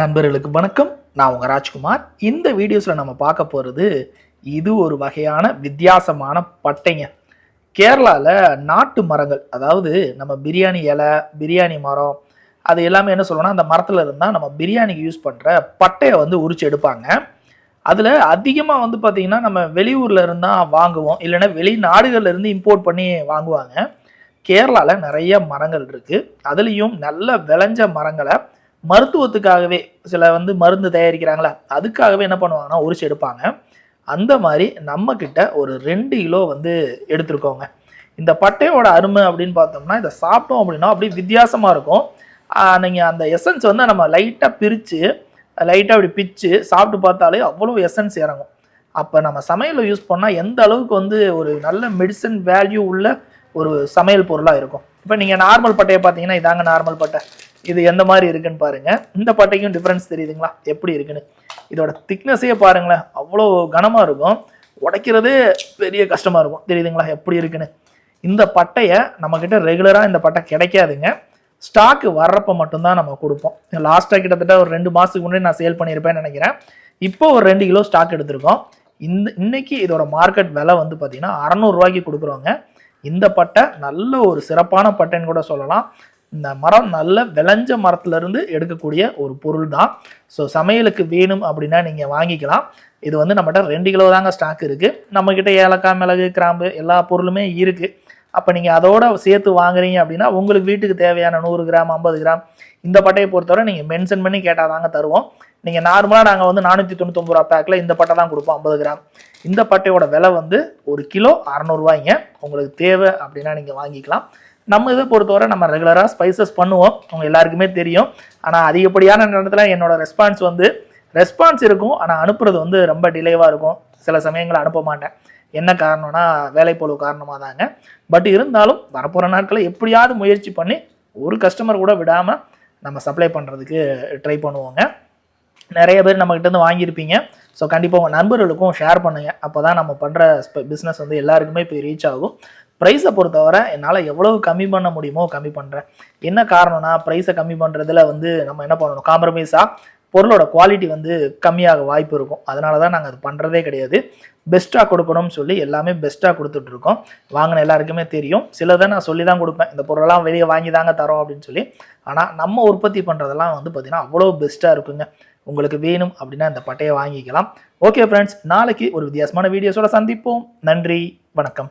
நண்பர்களுக்கு வணக்கம். நான் உங்கள் ராஜ்குமார். இந்த வீடியோஸில் நம்ம பார்க்க போகிறது இது ஒரு வகையான வித்தியாசமான பட்டைங்க. கேரளாவில் நாட்டு மரங்கள் அதாவது நம்ம பிரியாணி இலை பிரியாணி மரம் அது எல்லாமே என்ன சொல்லணும்னா அந்த மரத்தில் இருந்தால் நம்ம பிரியாணிக்கு யூஸ் பண்ணுற பட்டையை வந்து உரிச்சு எடுப்பாங்க. அதில் அதிகமாக வந்து பார்த்திங்கன்னா நம்ம வெளியூரில் இருந்தால் வாங்குவோம். இல்லைன்னா வெளிநாடுகள்ல இருந்து இம்போர்ட் பண்ணி வாங்குவாங்க. கேரளாவில் நிறைய மரங்கள் இருக்குது அதுலேயும் நல்ல விளைஞ்ச மரங்களை மருத்துவத்துக்காகவே சில வந்து மருந்து தயாரிக்கிறாங்களா? அதுக்காகவே என்ன பண்ணுவாங்கன்னா உரிச்சு எடுப்பாங்க. அந்த மாதிரி நம்ம கிட்ட ஒரு ரெண்டு கிலோ வந்து எடுத்துருக்கோங்க. இந்த பட்டையோட அருமை அப்படின்னு பார்த்தோம்னா இதை சாப்பிட்டோம் அப்படின்னா அப்படியே வித்தியாசமாக இருக்கும். நீங்கள் அந்த எசன்ஸ் வந்து நம்ம லைட்டாக பிரித்து லைட்டாக அப்படி பிச்சு சாப்பிட்டு பார்த்தாலே அவ்வளோ எசன்ஸ் இறங்கும். அப்போ நம்ம சமையலில் யூஸ் பண்ணால் எந்த அளவுக்கு வந்து ஒரு நல்ல மெடிசன் வேல்யூ உள்ள ஒரு சமையல் பொருளாக இருக்கும். இப்போ நீங்கள் நார்மல் பட்டையை பார்த்தீங்கன்னா இதாங்க நார்மல் பட்டை. இது எந்த மாதிரி இருக்குன்னு பாருங்க. இந்த பட்டைக்கும் டிஃப்ரென்ஸ் தெரியுதுங்களா? எப்படி இருக்குன்னு. இதோட திக்னஸே பாருங்களேன். அவ்வளோ கனமாக இருக்கும். உடைக்கிறதே பெரிய கஷ்டமாக இருக்கும். தெரியுதுங்களா? எப்படி இருக்குன்னு. இந்த பட்டையை நம்மக்கிட்ட ரெகுலராக இந்த பட்டை கிடைக்காதுங்க. ஸ்டாக்கு வர்றப்ப மட்டும்தான் நம்ம கொடுப்போம். லாஸ்ட்டாக கிட்டத்தட்ட ஒரு ரெண்டு மாதத்துக்கு முன்னாடி நான் சேல் பண்ணியிருப்பேன்னு நினைக்கிறேன். இப்போ ஒரு ரெண்டு கிலோ ஸ்டாக் எடுத்திருக்கோம். இந்த இன்னைக்கு இதோட மார்க்கெட் விலை வந்து பார்த்தீங்கன்னா அறநூறுவாய்க்கு கொடுக்குறோங்க. இந்த பட்டை நல்ல ஒரு சிறப்பான பட்டைன்னு கூட சொல்லலாம். இந்த மரம் நல்ல விளைஞ்ச மரத்துலேருந்து எடுக்கக்கூடிய ஒரு பொருள் தான் ஸோ சமையலுக்கு வேணும் அப்படின்னா நீங்கள் வாங்கிக்கலாம். இது வந்து நம்மகிட்ட ரெண்டு கிலோ தாங்க ஸ்டாக் இருக்குது நம்மக்கிட்ட ஏலக்காய் மிளகு கிராம்பு எல்லா பொருளுமே இருக்குது அப்போ நீங்கள் அதோட சேர்த்து வாங்குறீங்க அப்படின்னா உங்களுக்கு வீட்டுக்கு தேவையான நூறு கிராம் ஐம்பது கிராம் இந்த பட்டையை பொறுத்தவரை நீங்கள் மென்ஷன் பண்ணி கேட்டால் தாங்க தருவோம். நீங்கள் நார்மலாக நாங்கள் வந்து நானூற்றி தொண்ணூத்தொம்பது ரூபா பேக்கில் இந்த பட்டை தான் கொடுப்போம் ஐம்பது கிராம். இந்த பட்டையோட விலை வந்து ஒரு கிலோ அறநூறுவாய்ங்க உங்களுக்கு தேவை அப்படின்னா நீங்கள் வாங்கிக்கலாம். நம்ம இதை பொறுத்தவரை நம்ம ரெகுலராக ஸ்பைசஸ் பண்ணுவோம். அவங்க எல்லாருக்குமே தெரியும். ஆனால் அதிகப்படியான நேரத்தில் என்னோட ரெஸ்பான்ஸ் வந்து ரெஸ்பான்ஸ் இருக்கும். ஆனால் அனுப்புறது வந்து ரொம்ப டிலேவாக இருக்கும். சில சமயங்களை அனுப்ப மாட்டேன். என்ன காரணம்னா வேலைப்பொழு காரணமாக தாங்க பட் இருந்தாலும் வரப்போகிற நாட்களில் எப்படியாவது முயற்சி பண்ணி ஒரு கஸ்டமர் கூட விடாமல் நம்ம சப்ளை பண்ணுறதுக்கு ட்ரை பண்ணுவோங்க. நிறைய பேர் நம்மக்கிட்ட இருந்து வாங்கியிருப்பீங்க. ஸோ கண்டிப்பாக உங்கள் நண்பர்களுக்கும் ஷேர் பண்ணுங்கள் அப்போ தான் நம்ம பண்ணுற பிஸ்னஸ் வந்து எல்லாருக்குமே போய் ரீச் ஆகும். ப்ரைஸை பொறுத்தவரை என்னால் எவ்வளவு கம்மி பண்ண முடியுமோ கம்மி பண்ணுறேன் என்ன காரணம்னா ப்ரைஸை கம்மி பண்ணுறதுல வந்து நம்ம என்ன பண்ணணும்? காம்ப்ரமைஸாக பொருளோட குவாலிட்டி வந்து கம்மியாக வாய்ப்பு இருக்கும். அதனால தான் நாங்கள் அது பண்ணுறதே கிடையாது. பெஸ்ட்டாக கொடுக்கணும்னு சொல்லி எல்லாமே பெஸ்ட்டாக கொடுத்துட்ருக்கோம் வாங்கின எல்லாருக்குமே தெரியும். சிலதை நான் சொல்லி தான் கொடுப்பேன். இந்த பொருளெல்லாம் வெளியே வாங்கி தாங்க தரோம் அப்படின்னு சொல்லி. ஆனால் நம்ம உற்பத்தி பண்ணுறதெல்லாம் வந்து பார்த்திங்கன்னா அவ்வளோ பெஸ்ட்டாக இருக்குங்க. உங்களுக்கு வேணும் அப்படின்னா இந்த பட்டையை வாங்கிக்கலாம். ஓகே ஃப்ரெண்ட்ஸ் நாளைக்கு ஒரு வித்தியாசமான வீடியோஸோட சந்திப்போம். நன்றி. வணக்கம்.